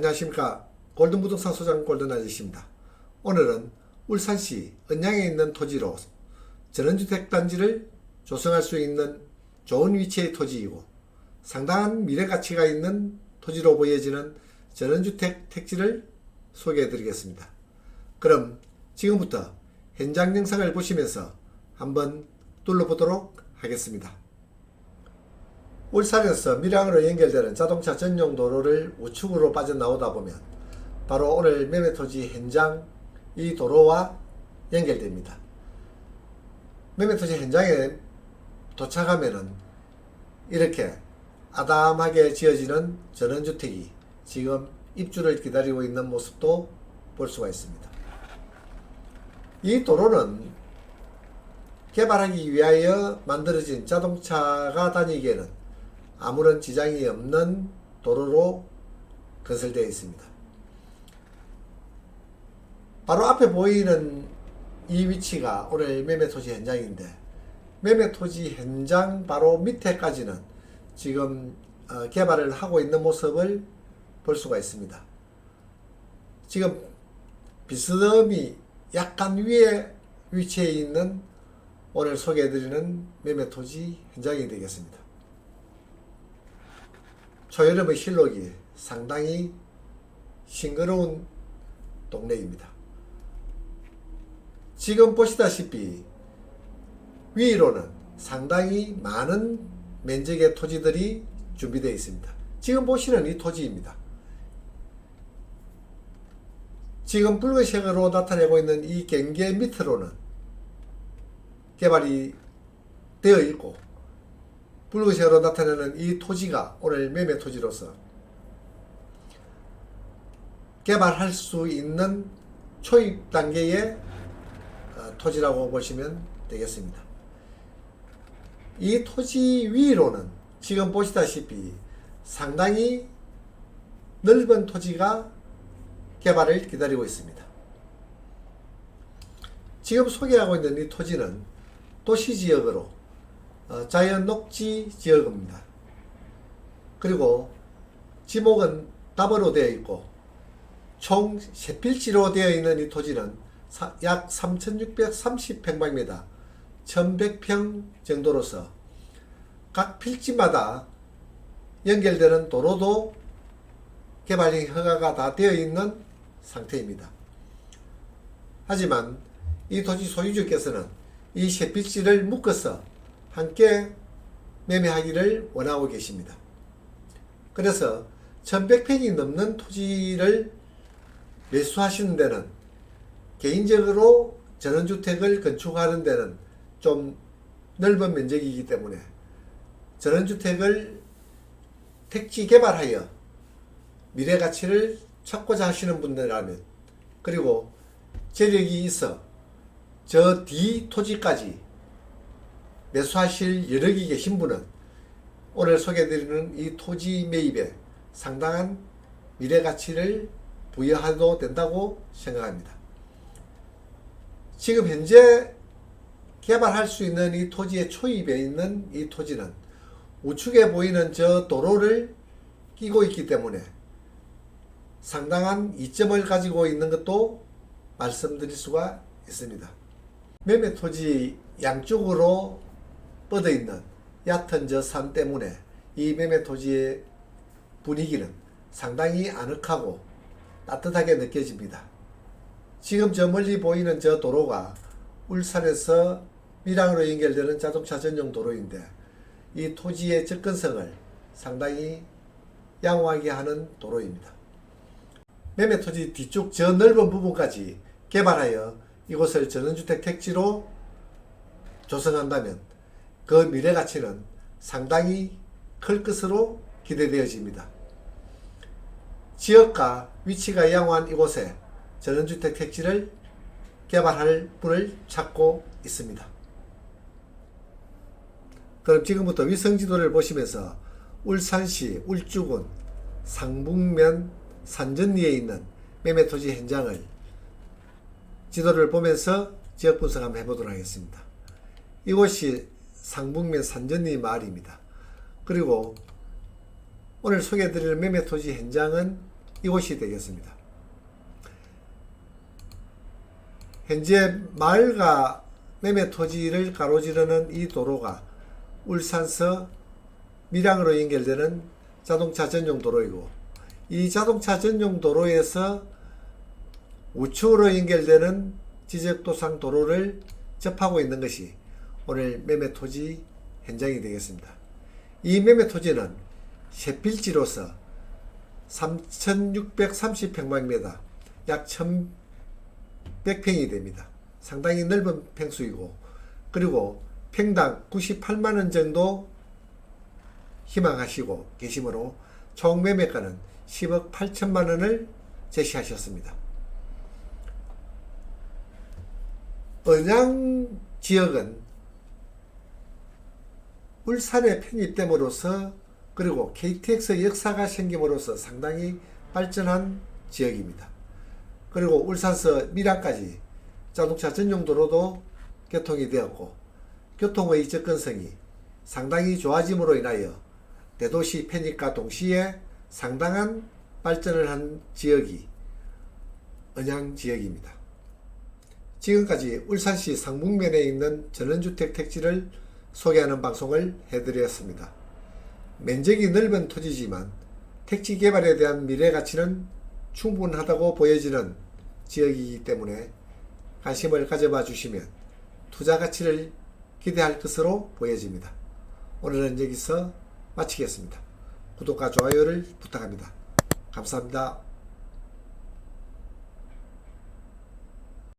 안녕하십니까 골든부동산 소장 골든 아저씨입니다. 오늘은 울산시 은양에 있는 토지로 전원주택 단지를 조성할 수 있는 좋은 위치의 토지이고 상당한 미래 가치가 있는 토지로 보여지는 전원주택 택지를 소개해 드리겠습니다. 그럼 지금부터 현장 영상을 보시면서 한번 둘러보도록 하겠습니다. 울산에서 밀양으로 연결되는 자동차 전용 도로를 우측으로 빠져나오다 보면 바로 오늘 매매토지 현장 이 도로와 연결됩니다. 매매토지 현장에 도착하면은 이렇게 아담하게 지어지는 전원주택이 지금 입주를 기다리고 있는 모습도 볼 수가 있습니다. 이 도로는 개발하기 위하여 만들어진 자동차가 다니기에는 아무런 지장이 없는 도로로 건설되어 있습니다. 바로 앞에 보이는 이 위치가 오늘 매매 토지 현장인데 매매 토지 현장 바로 밑에까지는 지금 어, 개발을 하고 있는 모습을 볼 수가 있습니다. 지금 비스듬히 약간 위에 위치해 있는 오늘 소개해드리는 매매 토지 현장이 되겠습니다. 초여름의 실록이 상당히 싱그러운 동네입니다. 지금 보시다시피 위로는 상당히 많은 면적의 토지들이 준비되어 있습니다. 지금 보시는 이 토지입니다. 지금 붉은색으로 나타내고 있는 이 경계 밑으로는 개발이 되어 있고 붉은색으로 나타내는 이 토지가 오늘 매매 토지로서 개발할 수 있는 초입 단계의 어, 토지라고 보시면 되겠습니다. 이 토지 위로는 지금 보시다시피 상당히 넓은 토지가 개발을 기다리고 있습니다. 지금 소개하고 있는 이 토지는 도시 지역으로 어, 자연 녹지 지역입니다. 그리고 지목은 답으로 되어 있고 총 세필지로 되어 있는 이 토지는 사- 약 3,630평방미터 1,100평 정도로서 각 필지마다 연결되는 도로도 개발이 허가가 다 되어 있는 상태입니다. 하지만 이 토지 소유주께서는 이 세 필지를 묶어서 함께 매매하기를 원하고 계십니다. 그래서 1100평이 넘는 토지를 매수하시는 데는 개인적으로 전원주택을 건축하는 데는 좀 넓은 면적이기 때문에 전원주택을 택지 개발하여 미래 가치를 찾고자 하시는 분들이라면 그리고 재력이 있어 저 뒤 토지까지 매수하실 여력이 계신 분은 오늘 소개해드리는 이 토지 매입에 상당한 미래 가치를 부여해도 된다고 생각합니다. 지금 현재 개발할 수 있는 이 토지의 초입에 있는 이 토지는 우측에 보이는 저 도로를 끼고 있기 때문에 상당한 이점을 가지고 있는 것도 말씀드릴 수가 있습니다. 매매 토지 양쪽으로 뻗어 있는 얕은 저 산 때문에 이 매매 토지의 분위기는 상당히 아늑하고 따뜻하게 느껴집니다. 지금 저 멀리 보이는 저 도로가 울산에서 밀양으로 연결되는 자동차 전용 도로인데 이 토지의 접근성을 상당히 양호하게 하는 도로입니다. 매매 토지 뒤쪽 저 넓은 부분까지 개발하여 이곳을 전원주택 택지로 조성한다면 그 미래 가치는 상당히 클 것으로 기대되어집니다. 지역과 위치가 양호한 이곳에 전원주택 택지를 개발할 분을 찾고 있습니다. 그럼 지금부터 위성지도를 보시면서 울산시 울주군 상북면 산전리에 있는 매매토지 현장을 지도를 보면서 지역 분석 한번 해보도록 하겠습니다. 이곳이 상북면 산전리 마을입니다. 그리고 오늘 소개해드릴 매매토지 현장은 이곳이 되겠습니다. 현재 마을과 매매 토지를 가로지르는 이 도로가 울산서 밀양으로 연결되는 자동차 전용 도로이고 이 자동차 전용 도로에서 우측으로 연결되는 지적도상 도로를 접하고 있는 것이 오늘 매매 토지 현장이 되겠습니다. 이 매매 토지는 세필지로서 3,630평방미터 약 1,100평이 됩니다. 상당히 넓은 평수이고 그리고 평당 98만 원 정도 희망하시고 계시므로 총 매매가는 10억 8천만 원을 제시하셨습니다. 언양 지역은 울산에 편입됨으로써 그리고 KTX 역사가 생김으로써 상당히 발전한 지역입니다. 그리고 울산서 밀양까지 자동차 전용 도로도 개통이 되었고 교통의 접근성이 상당히 좋아짐으로 인하여 대도시 편입과 동시에 상당한 발전을 한 지역이 언양 지역입니다. 지금까지 울산시 상북면에 있는 전원주택 택지를 소개하는 방송을 해드렸습니다. 면적이 넓은 토지지만 택지 개발에 대한 미래 가치는 충분하다고 보여지는 지역이기 때문에 관심을 가져봐 주시면 투자 가치를 기대할 것으로 보여집니다. 오늘은 여기서 마치겠습니다. 구독과 좋아요를 부탁합니다. 감사합니다.